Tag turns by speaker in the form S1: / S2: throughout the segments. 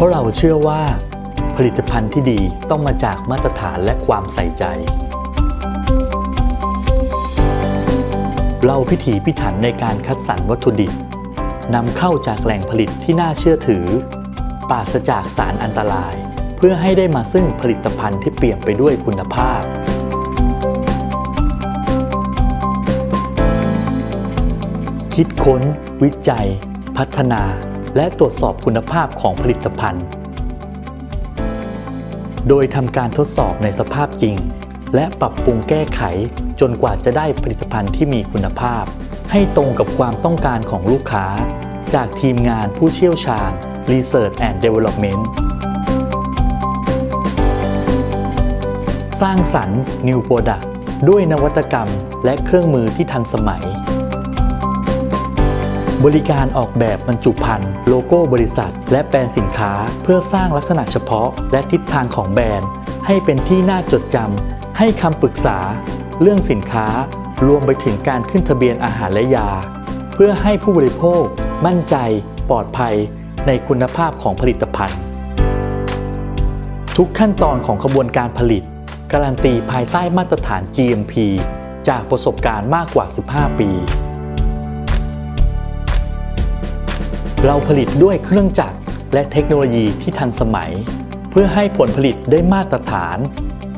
S1: ราะเราเชื่อว่า ผลิตภัณฑ์ที่ดีต้องมาจากมาตรฐานและความใส่ใจ เราพิถีพิถันในการคัดสรรวัตถุดิบนำเข้าจากแหล่งผลิตที่น่าเชื่อถือ ปราศจากสารอันตราย เพื่อให้ได้มาซึ่งผลิตภัณฑ์ที่เปี่ยมไปด้วยคุณภาพ คิดค้น วิจัย พัฒนา และตรวจสอบคุณภาพของผลิตภัณฑ์ โดยทำการทดสอบในสภาพจริง และปรับปรุงแก้ไขจนกว่าจะได้ผลิตภัณฑ์ที่มีคุณภาพ ให้ตรงกับความต้องการของลูกค้า จากทีมงานผู้เชี่ยวชาญ Research and Development สร้างสรรค์ New Product ด้วยนวัตกรรมและเครื่องมือที่ทันสมัย บริการออกแบบบรรจุภัณฑ์โลโก้บริษัท และแบรนด์สินค้าเพื่อสร้างลักษณะเฉพาะ และทิศทางของแบรนด์ ให้เป็นที่น่าจดจำให้คำปรึกษา เรื่องสินค้ารวมไปถึงการขึ้นทะเบียนอาหารและยา เพื่อให้ผู้บริโภค มั่นใจ ปลอดภัย ในคุณภาพของผลิตภัณฑ์ ทุกขั้นตอนของขบวนการผลิต การันตีภายใต้มาตรฐาน GMP จากประสบการณ์มากกว่า 15 ปี เราผลิตด้วยเครื่องจักรและเทคโนโลยีที่ทันสมัย เพื่อให้ผลผลิตได้มาตรฐาน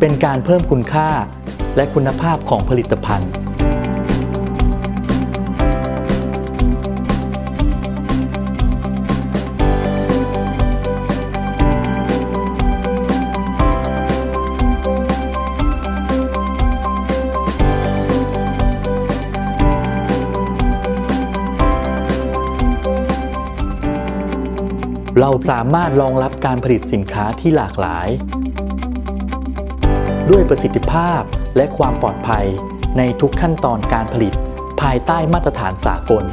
S1: เป็นการเพิ่มคุณค่าและคุณภาพของผลิตภัณฑ์ เราสามารถรองรับการผลิตสินค้าที่หลากหลาย ด้วยประสิทธิภาพและความปลอดภัยในทุกขั้นตอนการผลิต ภายใต้มาตรฐานสากล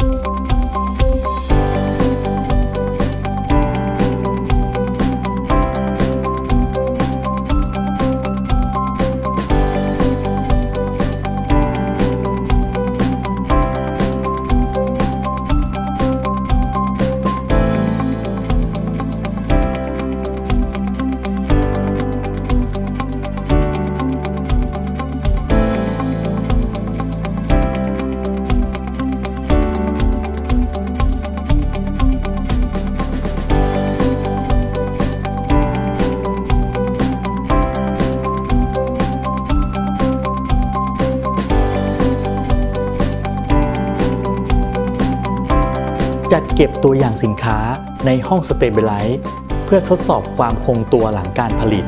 S1: จัดเก็บตัวอย่างสินค้าในห้องสเตเบลไลซ์เพื่อทดสอบความคงตัวหลังการผลิต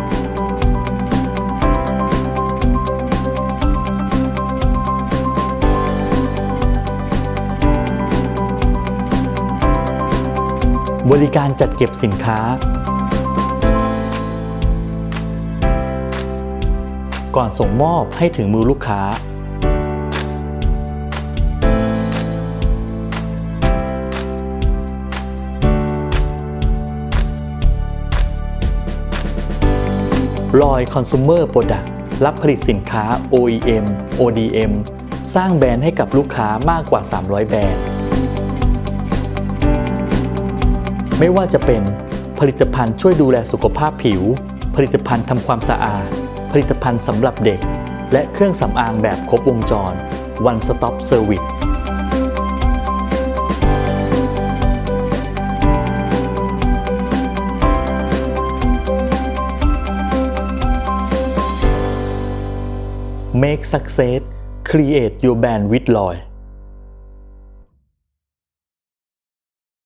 S1: บริการจัดเก็บสินค้า ก่อนส่งมอบให้ถึงมือลูกค้า ลอย Consumer Product รับผลิตสินค้า OEM ODM สร้างแบรนด์ให้กับลูกค้ามากกว่า 300 แบรนด์ ไม่ว่าจะเป็นผลิตภัณฑ์ช่วยดูแลสุขภาพผิว ผลิตภัณฑ์ทำความสะอาด ผลิตภัณฑ์สำหรับเด็ก และเครื่องสำอางแบบครบวงจร One Stop Service Make Success Create Your Brand with Loy